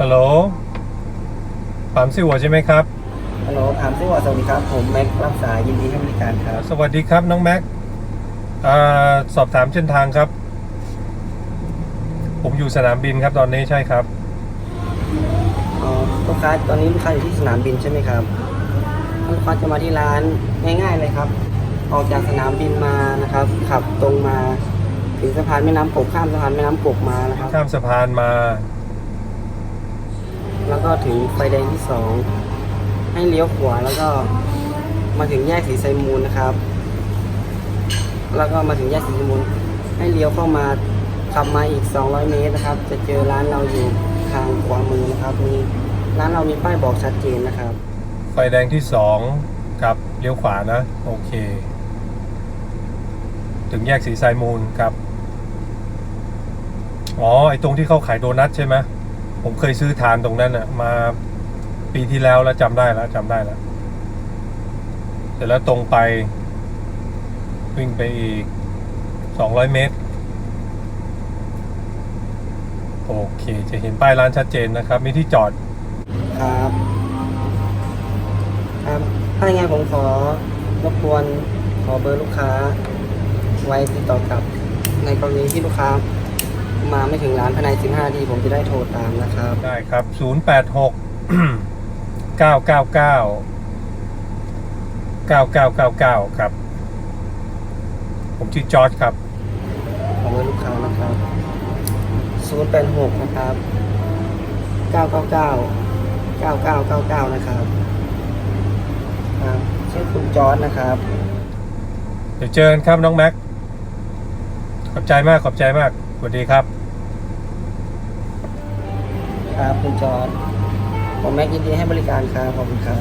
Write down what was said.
ฮัลโหลปามซิวใช่ไหมครับ ฮัลโหลถามซิว่าสวัสดีครับ ผมแม็กรับสายยินดีให้บริการครับ สวัสดีครับน้องแม็กอ่าสอบถามเส้นทางครับ ผมอยู่สนามบินครับตอนนี้ใช่ครับอ๋อลูกค้าตอนนี้ลูกค้าอยู่ที่สนามบินใช่ไหมครับลูกค้าจะมาที่ร้านง่าย ๆเลยครับ ออกจากสนามบินมานะครับ ขับตรงมาถึงสะพานแม่น้ำกกข้ามสะพานแม่น้ำกกมานะครับ ข้ามสะพานมา แล้วก็ถึงไฟแดงที่สองให้เลี้ยวขวาแล้วก็มาถึงแยกสีไซมูลนะครับ แล้วก็มาถึงแยกสีไซมูลให้เลี้ยวเข้ามาขับมาอีก 200 เมตรนะครับ จะเจอร้านเราอยู่ทางขวามือนะครับมีร้านเรามีป้ายบอกชัดเจนนะครับ ไฟแดงที่สองครับเลี้ยวขวานะ โอเค ถึงแยกสีไซมูลครับ อ๋อไอตรงที่เขาขายโดนัทใช่ไหม ผมเคยซื้อทานตรงนั้นอะมาปีที่แล้วแล้วจำได้แล้วจำได้แล้วเสร็จแล้วตรงไป วิ่งไปอีกสองร้อยเมตร โอเค จะเห็นป้ายร้านชัดเจนนะครับ มีที่จอด ครับ ครับ ถ้าอย่างไงผมขอรบกวนขอเบอร์ลูกค้า ไว้ติดต่อกลับ ในกรณีที่ลูกค้า มาไม่ถึงร้านภายใน 15นาทีผมจะได้โทรตามนะครับ ได้ครับ 0 8 6 9 9 9 9 9 9 9 ครับ ผมชื่อจอร์ดครับ ขอเบอร์ลูกค้านะครับ 086 นะครับ 999 9999 นะครับครับชื่อคุณจอร์ดนะครับ เดี๋ยวเจอกันครับน้องแม็ก ขอบใจมาก ขอบใจมาก สวัสดีครับ ครับคุณจอร์ดผมแม็กยินดีให้บริการครับขอบคุณครับ